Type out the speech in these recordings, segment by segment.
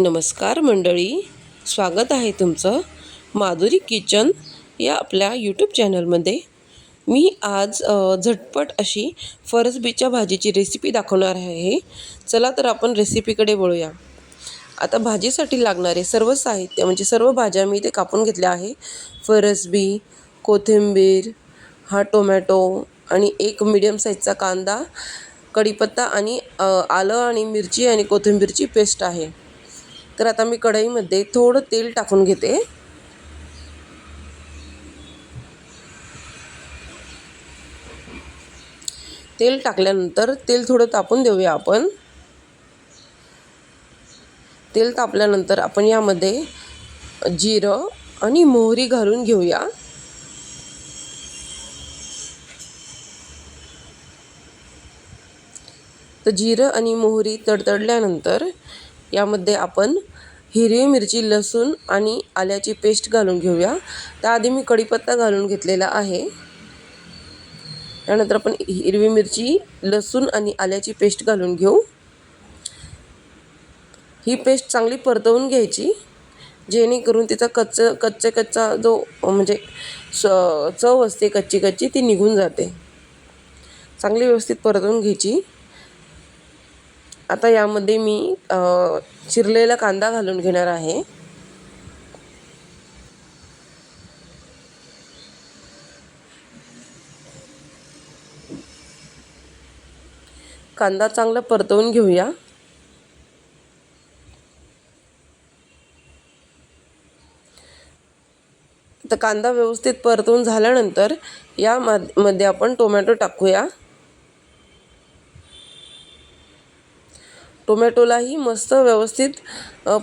नमस्कार मंडळी स्वागत आहे तुमचं माधुरी किचन या आपल्या यूट्यूब चॅनलमध्ये मी आज झटपट अशी फरसबीच्या भाजीची रेसिपी दाखवणार आहे. चला तर आपण रेसिपीकडे वळूया. आता भाजीसाठी लागणारे सर्व साहित्य म्हणजे सर्व भाज्या मी इथे कापून घेतल्या आहे. फरसबी कोथिंबीर हा टोमॅटो आणि एक मिडियम साईजचा कांदा कढीपत्ता आणि आलं आणि मिरची आणि कोथिंबीरची पेस्ट आहे. तर आता मी कढईमध्ये थोडं तेल टाकून घेते. तेल टाकल्यानंतर तेल थोडं तापून देऊया आपण. तेल तापल्यानंतर आपण यामध्ये जिरं आणि मोहरी घालून घेऊया. तर जिरं आणि मोहरी तडतडल्यानंतर यामध्ये आपण हिरवी मिरची लसूण आणि आल्याची पेस्ट घालून घेऊया. त्याआधी मी कढीपत्ता घालून घेतलेला आहे. त्यानंतर आपण हिरवी मिरची लसूण आणि आल्याची पेस्ट घालून घेऊ. ही पेस्ट चांगली परतवून घ्यायची जेणेकरून तिचा कच्च कच्चा कच्चा जो म्हणजे स चव असते कच्ची कच्ची ती निघून जाते. चांगली व्यवस्थित परतवून घ्यायची. आता यामध्ये मी चिरलेला कांदा घालून घेणार आहे. कांदा चांगला परतवून घेऊया. तर कांदा व्यवस्थित परतवून झाल्यानंतर यामध्ये आपण टोमॅटो टाकूया. टोमॅटोलाही मस्त व्यवस्थित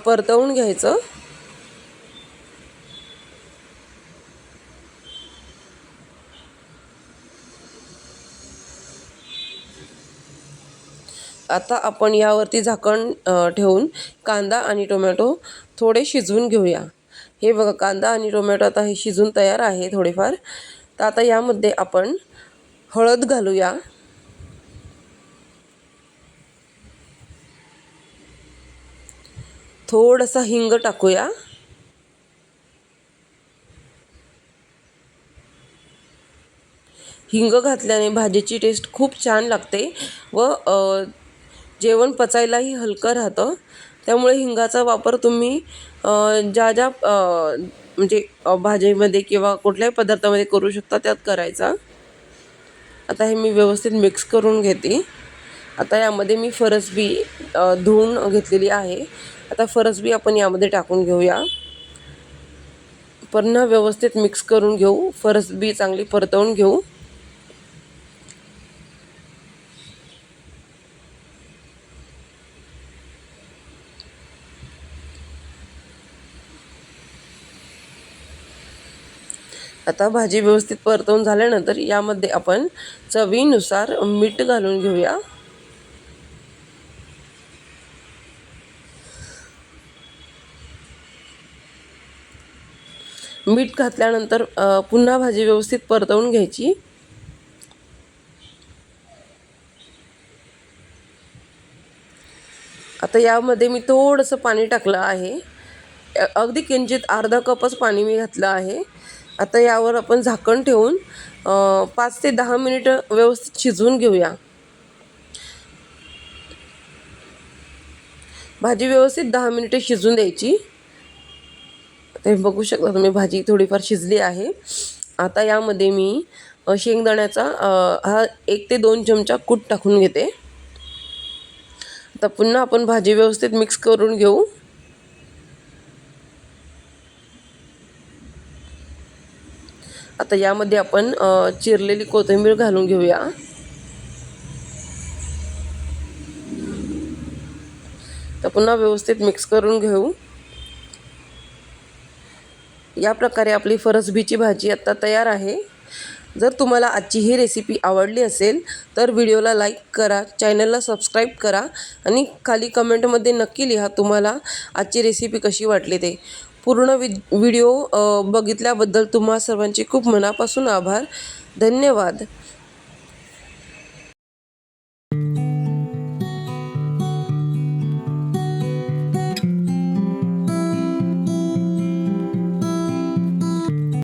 परतवून घ्यायचं. आता आपण यावरती झाकण ठेवून कांदा आणि टोमॅटो थोडे शिजवून घेऊया. हे बघा कांदा आणि टोमॅटो आता हे शिजून तयार आहे थोडेफार. तर आता यामध्ये आपण हळद घालूया. थोडासा हिंग टाकूया. हिंग घातल्याने भाजीची टेस्ट खूप छान लागते व जेवण पचायलाही हलकं राहतं. त्यामुळे हिंगाचा वापर तुम्ही ज्या ज्या म्हणजे भाजीमध्ये किंवा कुठल्याही पदार्थामध्ये करू शकता त्यात करायचा. आता हे मी व्यवस्थित मिक्स करून घेते. आता यामध्ये मी फरसबी धुवून घेतलेली आहे. आता फरसबी आपण यामध्ये टाकून घेऊया. पुन्हा व्यवस्थित मिक्स करून घेऊ. फरसबी चांगली परतवून घेऊ. आता भाजी व्यवस्थित परतवून झाल्यानंतर यामध्ये आपण चवीनुसार मीठ घालून घेऊया. मीठ घातल्यानंतर पुन्हा भाजी व्यवस्थित परतवून घ्यायची. आता यामध्ये मी थोडंसं पाणी टाकलं आहे. अगदी किंचित अर्धा कपच पाणी मी घातलं आहे. आता यावर आपण झाकण ठेवून पाच ते दहा मिनिटं व्यवस्थित शिजवून घेऊया. भाजी व्यवस्थित दहा मिनिटे शिजून द्यायची. ते बघू शकता तुम्ही भाजी थोडीफार शिजली आहे. आता यामध्ये मी शेंगदाण्याचा हा एक ते दोन चमचा कूट टाकून घेते. आता पुन्हा आपण भाजी व्यवस्थित मिक्स करून घेऊ. आता यामध्ये आपण चिरलेली कोथिंबीर घालून घेऊया. तर पुन्हा व्यवस्थित मिक्स करून घेऊ. या प्रकारे आपली फरसबीची भाजी आत्ता तयार आहे. जर तुम्हाला आजची ही रेसिपी आवडली असेल तर व्हिडिओला लाईक करा चॅनलला सबस्क्राईब करा आणि खाली कमेंटमध्ये नक्की लिहा तुम्हाला आजची रेसिपी कशी वाटली ते. पूर्ण वि व्हिडिओ बघितल्याबद्दल तुम्हा सर्वांचे खूप मनापासून आभार. धन्यवाद.